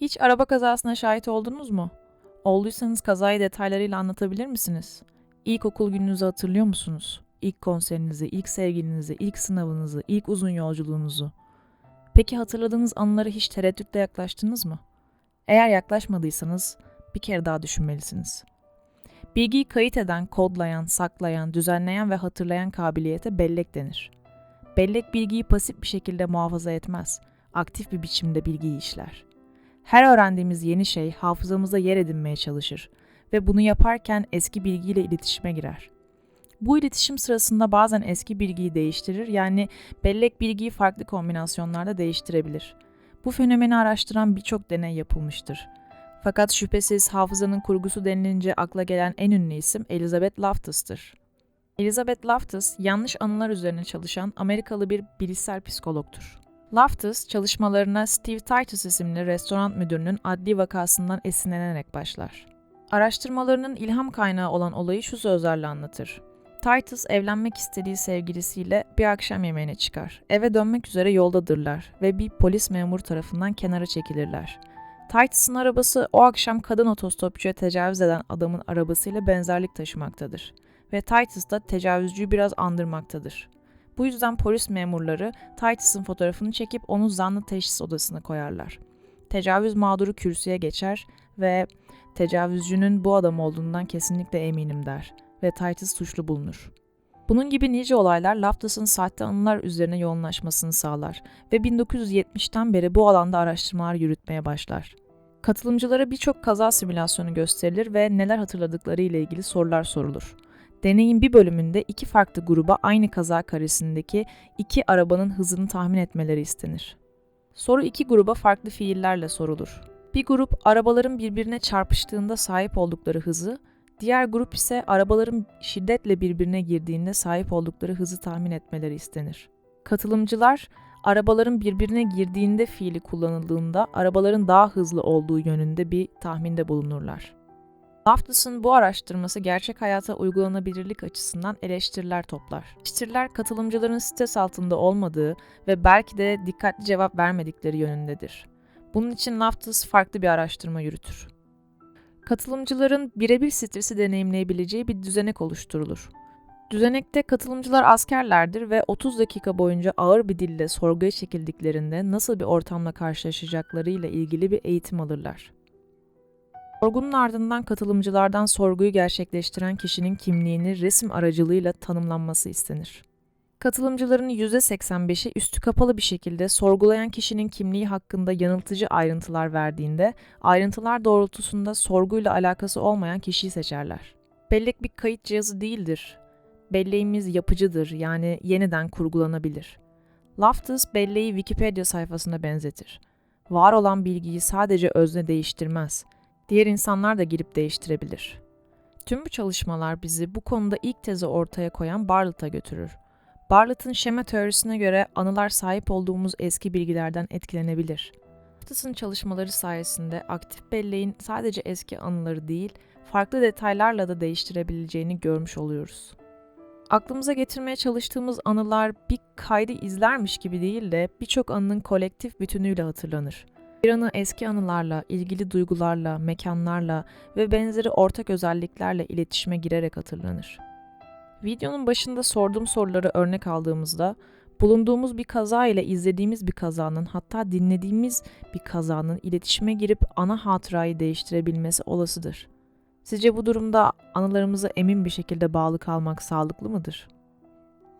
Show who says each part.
Speaker 1: Hiç araba kazasına şahit oldunuz mu? Olduysanız kazayı detaylarıyla anlatabilir misiniz? İlkokul gününüzü hatırlıyor musunuz? İlk konserinizi, ilk sevgilinizi, ilk sınavınızı, ilk uzun yolculuğunuzu. Peki hatırladığınız anılara hiç tereddütle yaklaştınız mı? Eğer yaklaşmadıysanız bir kere daha düşünmelisiniz. Bilgiyi kayıt eden, kodlayan, saklayan, düzenleyen ve hatırlayan kabiliyete bellek denir. Bellek bilgiyi pasif bir şekilde muhafaza etmez, aktif bir biçimde bilgiyi işler. Her öğrendiğimiz yeni şey hafızamıza yer edinmeye çalışır ve bunu yaparken eski bilgiyle iletişime girer. Bu iletişim sırasında bazen eski bilgiyi değiştirir yani bellek bilgiyi farklı kombinasyonlarda değiştirebilir. Bu fenomeni araştıran birçok deney yapılmıştır. Fakat şüphesiz hafızanın kurgusu denilince akla gelen en ünlü isim Elizabeth Loftus'tır. Elizabeth Loftus, yanlış anılar üzerine çalışan Amerikalı bir bilişsel psikologtur. Loftus, çalışmalarına Steve Titus isimli restoran müdürünün adli vakasından esinlenerek başlar. Araştırmalarının ilham kaynağı olan olayı şu sözlerle anlatır. Titus evlenmek istediği sevgilisiyle bir akşam yemeğine çıkar. Eve dönmek üzere yoldadırlar ve bir polis memuru tarafından kenara çekilirler. Titus'un arabası o akşam kadın otostopçuya tecavüz eden adamın arabasıyla benzerlik taşımaktadır ve Titus da tecavüzcüyü biraz andırmaktadır. Bu yüzden polis memurları Titus'ın fotoğrafını çekip onu zanlı teşhis odasına koyarlar. Tecavüz mağduru kürsüye geçer ve tecavüzcünün bu adam olduğundan kesinlikle eminim der ve Titus suçlu bulunur. Bunun gibi nice olaylar Loftus'un sahte anılar üzerine yoğunlaşmasını sağlar ve 1970'ten beri bu alanda araştırmalar yürütmeye başlar. Katılımcılara birçok kaza simülasyonu gösterilir ve neler hatırladıkları ile ilgili sorular sorulur. Deneyin bir bölümünde iki farklı gruba aynı kaza karesindeki iki arabanın hızını tahmin etmeleri istenir. Soru iki gruba farklı fiillerle sorulur. Bir grup arabaların birbirine çarpıştığında sahip oldukları hızı, diğer grup ise arabaların şiddetle birbirine girdiğinde sahip oldukları hızı tahmin etmeleri istenir. Katılımcılar arabaların birbirine girdiğinde fiili kullanıldığında arabaların daha hızlı olduğu yönünde bir tahminde bulunurlar. Loftus'un bu araştırması gerçek hayata uygulanabilirlik açısından eleştiriler toplar. Eleştiriler katılımcıların stres altında olmadığı ve belki de dikkatli cevap vermedikleri yönündedir. Bunun için Loftus farklı bir araştırma yürütür. Katılımcıların birebir stresi deneyimleyebileceği bir düzenek oluşturulur. Düzenekte katılımcılar askerlerdir ve 30 dakika boyunca ağır bir dille sorguya çekildiklerinde nasıl bir ortamla karşılaşacaklarıyla ilgili bir eğitim alırlar. Sorgunun ardından katılımcılardan sorguyu gerçekleştiren kişinin kimliğini resim aracılığıyla tanımlanması istenir. Katılımcıların %85'i üstü kapalı bir şekilde sorgulayan kişinin kimliği hakkında yanıltıcı ayrıntılar verdiğinde, ayrıntılar doğrultusunda sorguyla alakası olmayan kişiyi seçerler. Bellek bir kayıt cihazı değildir. Belleğimiz yapıcıdır yani yeniden kurgulanabilir. Loftus belleği Wikipedia sayfasına benzetir. Var olan bilgiyi sadece özne değiştirmez.'' Diğer insanlar da girip değiştirebilir. Tüm bu çalışmalar bizi bu konuda ilk tezi ortaya koyan Bartlett'a götürür. Bartlett'ın şema teorisine göre anılar sahip olduğumuz eski bilgilerden etkilenebilir. Bartlett'ın çalışmaları sayesinde aktif belleğin sadece eski anıları değil, farklı detaylarla da değiştirebileceğini görmüş oluyoruz. Aklımıza getirmeye çalıştığımız anılar bir kaydı izlermiş gibi değil de birçok anının kolektif bütünüyle hatırlanır. Bir anı eski anılarla, ilgili duygularla, mekanlarla ve benzeri ortak özelliklerle iletişime girerek hatırlanır. Videonun başında sorduğum soruları örnek aldığımızda bulunduğumuz bir kaza ile izlediğimiz bir kazanın hatta dinlediğimiz bir kazanın iletişime girip ana hatırayı değiştirebilmesi olasıdır. Sizce bu durumda anılarımıza emin bir şekilde bağlı kalmak sağlıklı mıdır?